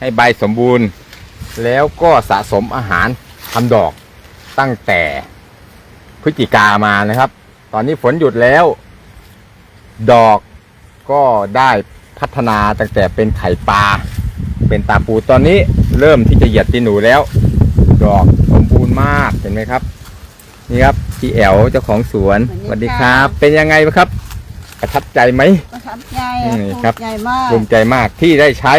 ให้ใบสมบูรณ์ แล้วก็สะสมอาหารทำดอกตั้งแต่พฤศจิกามานะครับ ตอนนี้ฝนหยุดแล้ว ดอกก็ได้พัฒนาตั้งแต่เป็นไข่ปลาเป็นตาปูตอนนี้เริ่มที่จะเหยียดตีนหนูแล้ว ดอกสมบูรณ์มากเห็นไหมครับนี่ครับพี่แอวเจ้าของสวนสวัสดีคค่ะรับ เป็นยังไงบ้างครับประทับใจไหมประทับใจนี่ครับใหญ่มากภูมิใจมากที่ได้ใช้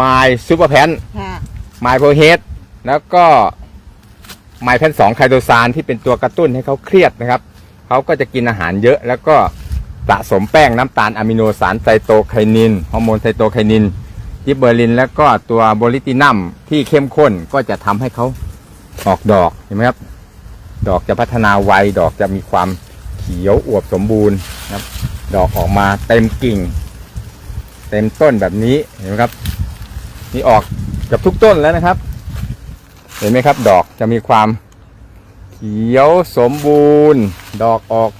My Super p a n ค่ะ My Pro Head แล้วก็ My p a n 2ไคโตซานที่เป็นตัวกระตุ้นให้เขาเครียดนะครับเขาก็จะกินอาหารเยอะแล้วก็สะสมแป้งน้ำตาลอะมิโนสารไซโตไคนินฮอร์โมนไซโตไคนินจิบเบอร์ลิน แล้วก็ตัวโบลิตินัมที่เข้มข้นก็จะทำให้เขาออกดอกเห็นไหมครับ ดอกจะพัฒนาไวดอกจะมีความเขียวอวบสมบูรณ์นะครับ ดอกออกมาเต็มกิ่ง เต็มต้นแบบนี้เห็นไหมครับ นี่ออกกับทุกต้นแล้วนะครับ เห็นไหมครับ ดอกจะมีความเขียวสมบูรณ์ ดอกออก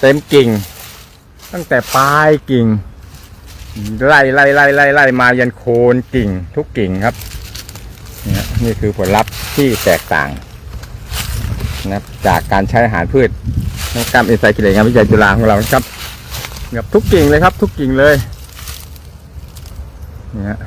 เต็มกิ่ง ตั้งแต่ปลายกิ่งไล่ไล่ไล่ไล่ไล่มายันโคนกิ่งทุกกิ่งครับนี่นี่คือผลลัพธ์ที่แตกต่างนะครับจากการใช้อาหารพืชนกรรมอินไซคิเลงานวิจัยจุฬาของเราครับแบบทุกกิ่งเลยครับ ทุกกิ่งเลยเนี่ย